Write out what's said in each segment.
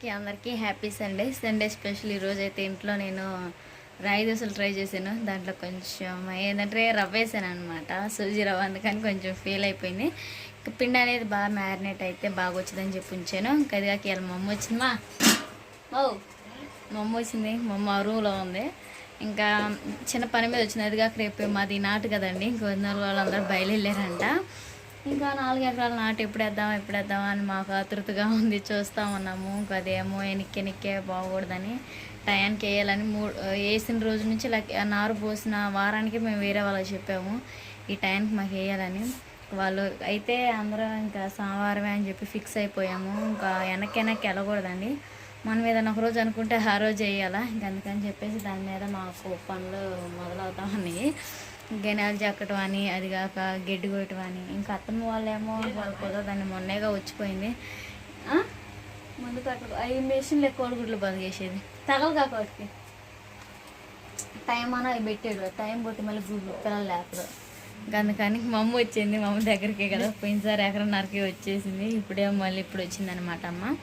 అందరికీ అందరికీ happy Sunday Sunday special ఈరోజు అయితే ఇంట్లో నేను రాయి దోశలు ట్రై చేశాను. దాంట్లో కొంచెం ఏంటంటే రవ్వ వేసాను అనమాట సూజీ రవ్వ అందుకని కొంచెం ఫెయిల్ అయిపోయింది. ఇంకా పిండి అనేది బాగా మ్యారినేట్ అయితే బాగా వచ్చిందని చెప్పి ఉంచాను. ఇంకా అది కాక ఇలా మమ్మ వచ్చింది? ఓ మమ్మ వచ్చింది. మమ్మ రూమ్లో ఉంది. ఇంకా చిన్న పని మీద వచ్చింది. అది కాక రేపు మాది నాటు కదండి. గోధుమ వాళ్ళందరూ బయలుదేరారంట. ఇంకా నాలుగు ఎకరాల నాటు ఎప్పుడేద్దాం వేద్దాం అని మాకు ఆతృతగా ఉంది. చూస్తూ ఉన్నాము. ఇంకా అదేమో ఎనిక్కి ఎనిక్కే బాగకూడదని టయానికి వేయాలని మూడు వేసిన రోజు నుంచి ఇలా నారు పోసిన వారానికి మేము వేరే వాళ్ళకి చెప్పాము. ఈ టయానికి మాకు వేయాలని. వాళ్ళు అయితే అందరం ఇంకా సోమవారమే అని చెప్పి ఫిక్స్ అయిపోయాము. ఇంకా వెనక్కి వెనక్కి వెళ్ళకూడదండి. మనం ఏదైనా ఒక రోజు అనుకుంటే ఆ రోజు వేయాలా? ఇంక అందుకని చెప్పేసి దాని మీద మాకు పనులు మొదలవుతా ఉన్నాయి. గెనాలు చెక్కటం అని అది కాక గడ్డి కొట్టడం అని. ఇంకా అత్తమ్మ వాళ్ళేమో వాళ్ళు కుదరదని మొన్నేగా వచ్చిపోయింది? ముందు కట్ట అవి మెషిన్లో కోడిగుడ్లు బంద్ చేసేది. తగలు కాక వాటికి. టైం అన్న అవి పెట్టాడు. టైం కొట్టి మళ్ళీ గుడ్లు పిల్లలు లేపడు ఇంకా అందుకని మా అమ్మ వచ్చింది. మా అమ్మ దగ్గరికే కదా. పోయినసారి ఎకరన్నరకి వచ్చేసింది. ఇప్పుడేమో మళ్ళీ ఇప్పుడు వచ్చింది అనమాట అమ్మ.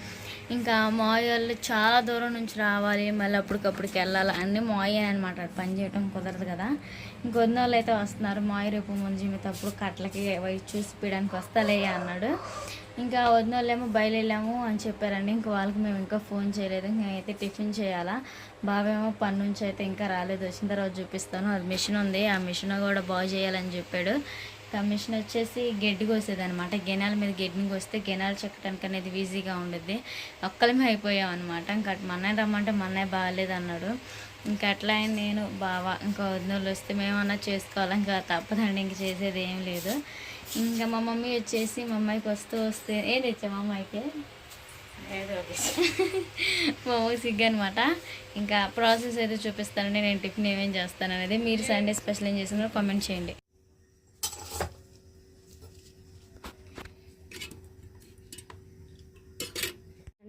ఇంకా మాయ వాళ్ళు చాలా దూరం నుంచి రావాలి. మళ్ళీ అప్పటికప్పటికి వెళ్ళాలి అన్నీ మాయ అనమాట పని చేయడం కుదరదు కదా. ఇంకొన్ని వాళ్ళు అయితే వస్తున్నారు. మాయ రేపు ముందు కట్లకి అవి చూసి పీయడానికి వస్తాలే అన్నాడు. ఇంకా వదిన వాళ్ళేమో బయలుదేరాము అని చెప్పారండి. ఇంకా వాళ్ళకి మేము ఇంకా ఫోన్ చేయలేదు. అయితే టిఫిన్ చేయాలా? బావేమో పని నుంచి అయితే ఇంకా రాలేదు. వచ్చిన తర్వాత చూపిస్తాను. అది మిషన్ ఉంది. ఆ మిషన్ కూడా బాగు చేయాలని చెప్పాడు. ఇంకా మిషన్ వచ్చేసి గడ్డి కోసేదనమాట గెనాల మీద గడ్డిని కోస్తే గెనాలు చెక్కడానికి అనేది ఈజీగా ఉండుద్ది. ఒక్కలమే అయిపోయాం అనమాట ఇంకా అటు మన్నయ్య రమ్మంటే మన్నయ్య బాగాలేదన్నాడు. ఇంకా అట్లా ఆయన నేను బావా ఇంకా వదిన వాళ్ళు వస్తే మేమన్నా చేసుకోవాలి ఇంకా తప్పదండి ఇంక చేసేది ఏం లేదు. ఇంకా మా మమ్మీ వచ్చేసి మా అమ్మాయికి వస్తూ వస్తే ఏం తెచ్చా మా అమ్మాయికి? మా అమ్మకి సిగ్గు అనమాట ఇంకా ప్రాసెస్ అయితే చూపిస్తానండి నేను టిఫిన్ ఏమేం చేస్తాను అనేది. మీరు సండే స్పెషల్ ఏం చేసిందో కామెంట్ చేయండి.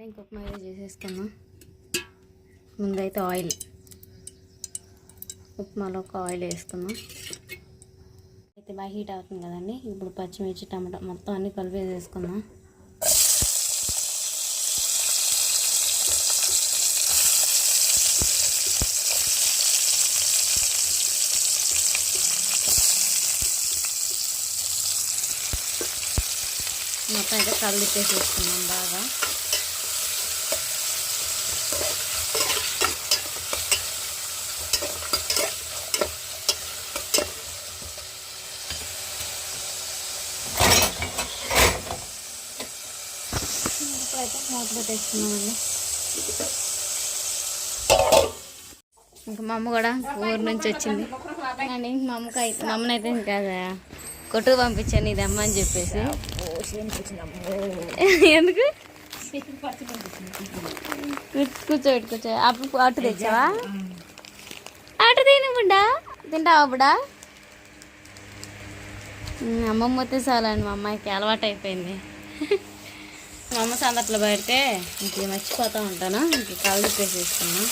ఇంకొక మీద చేసేసుకున్నాం ముందైతే ఆయిల్. ఉప్మాలో ఒక ఆయిల్ వేసుకున్నాం అయితే బాగా హీట్ అవుతుంది కదండి. ఇప్పుడు పచ్చిమిర్చి టమాటా మొత్తం అన్ని కలిపి వేసుకుందాం మొత్తం అయితే కలిపి వేసుకున్నాం బాగా అయితే మూత పెట్టేసుకున్నామండి ఇంకా మా అమ్మ కూడా ఊరు నుంచి వచ్చింది. అండి మా అమ్మకి అయితే మా అమ్మనైతే ఇంకా కొట్టుకు పంపించాను ఇది అమ్మ అని చెప్పేసి. ఎందుకు? కూర్చో- కూర్చోబెట్టు కూర్చో. అప్పుడు అటు తెచ్చావా? అటు తిను బుడ్డా. తింటావా ఉమ్, అమ్మమ్మ చాలండి మా అమ్మాయికి అలవాటు అయిపోయింది మా అమ్మ సందట్లో పెడితే ఇంక మర్చిపోతూ ఉంటాను? ఇంక కళ్ళు వేసేసుకున్నా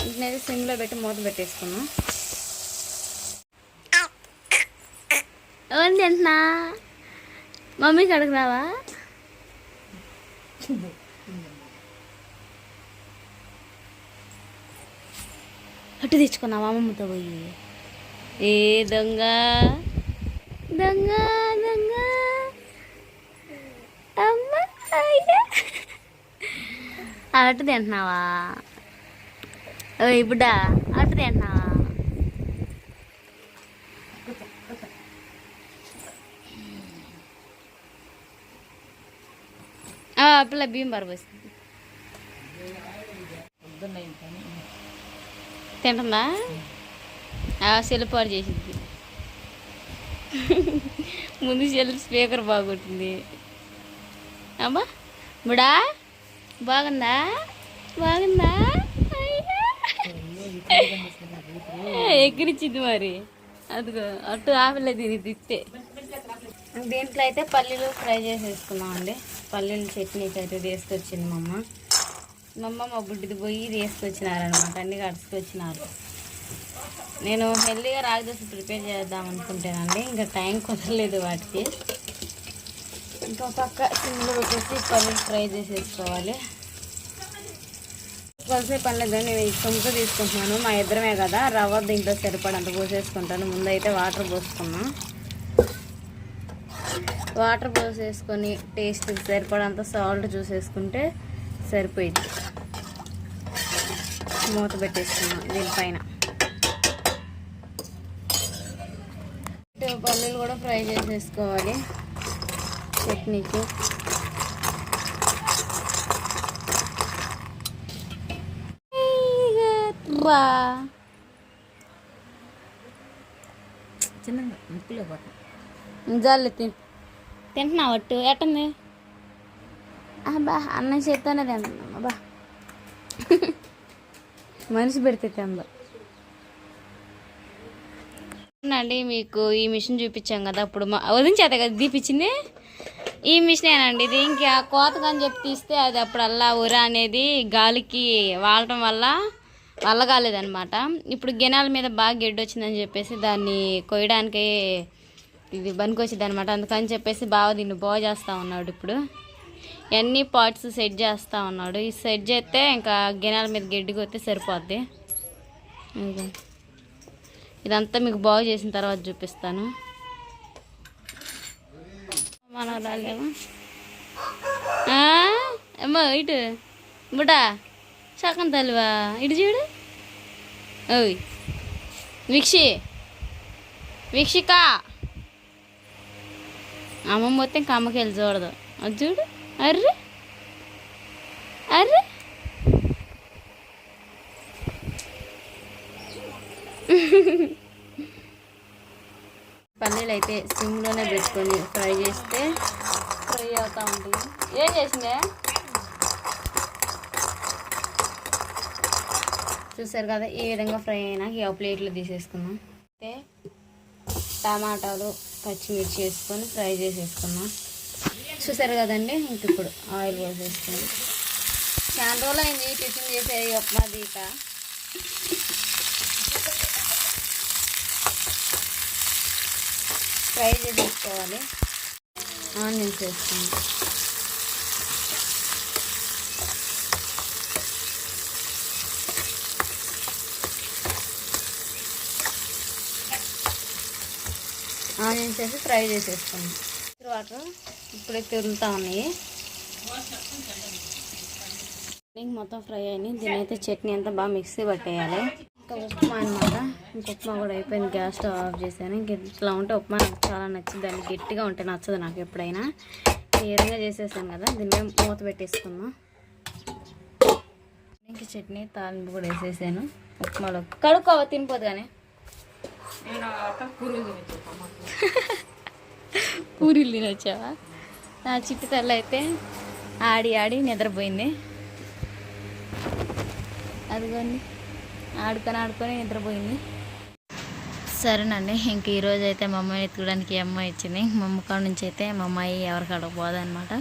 ఇంకనైతే సిమ్లో పెట్టి మూత పెట్టేసుకున్నా. ఎవరిని తింటున్నా? మమ్మీకి అడుగు రావా? అటు తెచ్చుకున్నావా అమ్మమ్మతో పోయి? ఏ దొంగ? దొంగ దొంగ. అమ్మ అటు తింటున్నావా? ఓ ఇప్పుడా అటు తింటున్నావా? పిల్ల బియ్యం పరపోసింది తింటుందా? ఆ చేసింది. ముందు సెల్ స్పీకర్ బాగుంటుంది అమ్మా బుడా బాగుందా? బాగుందా? ఎక్కడిచ్చింది మరి? అదిగో అటు ఆపిల్ల దీని తిత్తే దీంట్లో అయితే పల్లీలు ఫ్రై చేసేసుకున్నాం అండి పల్లీలు చట్నీకి అయితే తీసుకొచ్చింది మా అమ్మ. మా అమ్మ మా బుడ్డిది పోయి తీసుకొచ్చినారనమాట అన్ని కడుచుకొచ్చినారు నేను హెల్దీగా రాగి దోశ ప్రిపేర్ చేద్దాం అనుకుంటానండి ఇంకా టైం కుదరలేదు వాటికి. ఇంకా పక్క సిమ్లో పెట్టేసి పన్నీర్ ఫ్రై చేసేసుకోవాలి. కొలిసే పని నేను ఈ సొంత తీసుకుంటున్నాను మా ఇద్దరమే కదా రవ్వ దీంట్లో సరిపడంత పోసేసుకుంటాను. ముందైతే వాటర్ పోసుకున్నాను వాటర్ పోసేసుకొని టేస్ట్ సరిపడంత సాల్ట్ చూసేసుకుంటే సరిపోయింది. మూత పెట్టేసుకున్నాం దీనిపైన. పల్లీలు కూడా ఫ్రై చేసేసుకోవాలి. చట్నీకి. చిన్నగా ముక్కులో తిన్ తింటున్నా ఒట్టు ఎట్టుంది? అబ్బా అన్నం చేస్తానే తింటున్నాం అబ్బా. మనిషి పెడితే తిందా. అండి మీకు ఈ మిషన్ చూపించాం కదా అప్పుడు మా వదిన చేత కదా దీపించింది ఈ మిషనేనండి ఇది ఇంకా కోతగా అని చెప్పి తీస్తే అది అప్పుడల్లా ఉర అనేది గాలికి వాడటం వల్ల వల్లగాలేదనమాట ఇప్పుడు గెనాల మీద బాగా గెడ్డు వచ్చిందని చెప్పేసి దాన్ని కొయ్యడానికి ఇది పనికొచ్చింది అనమాట అందుకని చెప్పేసి బాగా దీన్ని బాగు చేస్తూ ఉన్నాడు ఇప్పుడు. అన్ని పార్ట్స్ సెట్ చేస్తూ ఉన్నాడు. ఈ సెట్ చేస్తే ఇంకా గిన్నెల మీద గడ్డి కొత్తే సరిపోద్ది. ఇదంతా మీకు బాగు చేసిన తర్వాత చూపిస్తాను. మనవరాలేమో అమ్మా ఇటు. బుడా సగం తల్లివా? ఇటు చూడు. ఓయ్. వీక్షి. వీక్షిక. అమ్మమ్మ మొత్తం ఇంకా అమ్మకి వెళ్ళి చూడదు. అది చూడు. అర్రే! అర్రే! పల్లీలు అయితే సిమ్లోనే పెట్టుకొని ఫ్రై చేస్తే ఫ్రై అవుతా ఉంటుంది. ఏం చేసిందే? చూసారు కదా ఈ విధంగా ఫ్రై అయినా ఈ ప్లేట్లో తీసేసుకున్నాం అయితే టమాటాలు పచ్చిమిర్చి వేసుకొని ఫ్రై చేసేసుకున్నాం చూసారు కదండి? ఇంక ఇప్పుడు ఆయిల్ పోసేస్తాను. చాలా రోజులు అయింది టిఫిన్ చేసే ఉప్మా దీప. ఫ్రై చేసేసుకోవాలి ఆనియన్స్ వేసుకోండి ఆనియన్స్ వేసి ఫ్రై చేసేసుకోండి వాటర్ ఇప్పుడే తిరుగుతూ ఉన్నాయి ఇంక మొత్తం ఫ్రై అయినాయి దీని అయితే చట్నీ అంతా బాగా మిక్సీ పట్టేయాలి. ఇంకా ఉప్మా అనమాట ఇంక ఉప్మా కూడా అయిపోయింది. గ్యాస్ స్టవ్ ఆఫ్ చేశాను. ఇంక ఇట్లా ఉంటే ఉప్మా నాకు చాలా నచ్చింది. దాన్ని గట్టిగా ఉంటే నచ్చదు నాకు ఎప్పుడైనా. క్లియర్గా చేసేసాను కదా. దీన్ని మూత పెట్టేసుకుందాం. ఇంక చట్నీ తాలింపు కూడా వేసేసాను. ఉప్మాలో కడుక్కోవ? తినిపోదు కానీ. పూరీలు తినొచ్చావా నా చిట్టి తల్లి అయితే ఆడి ఆడి నిద్రపోయింది. అదిగోండి. ఆడుకొని ఆడుకొని నిద్రపోయింది. సరేనండి ఇంక ఈరోజు అయితే మా అమ్మాయిని ఎత్తుకోవడానికి అమ్మాయి ఇచ్చింది మా అమ్మ కాడ నుంచి అయితే మా అమ్మాయి ఎవరికి పోదనమాట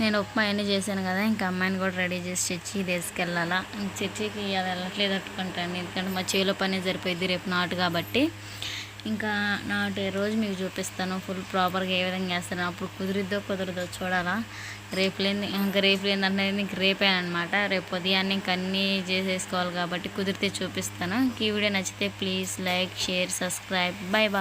నేను ఉప్మా అన్నీ చేశాను కదా ఇంకా అమ్మాయిని కూడా రెడీ చేసి చర్చి తీసుకెళ్ళాలా. చర్చికి అది వెళ్ళట్లేదు అట్టుకుంటాను ఎందుకంటే మా చేలో పని సరిపోయింది రేపు నాటు కాబట్టి. ఇంకా నా రోజు మీకు చూపిస్తాను ఫుల్ ప్రాపర్గా ఏ విధంగా చేస్తాను. అప్పుడు కుదిరిద్దో కుదరదో చూడాలా. రేపు లేని ఇంకా రేపు లేదంటే ఇంక రేపే అనమాట రేపు ఉదయాన్నే ఇంక అన్నీ చేసేసుకోవాలి కాబట్టి కుదిరితే చూపిస్తాను. ఈ వీడియో నచ్చితే please like share subscribe bye bye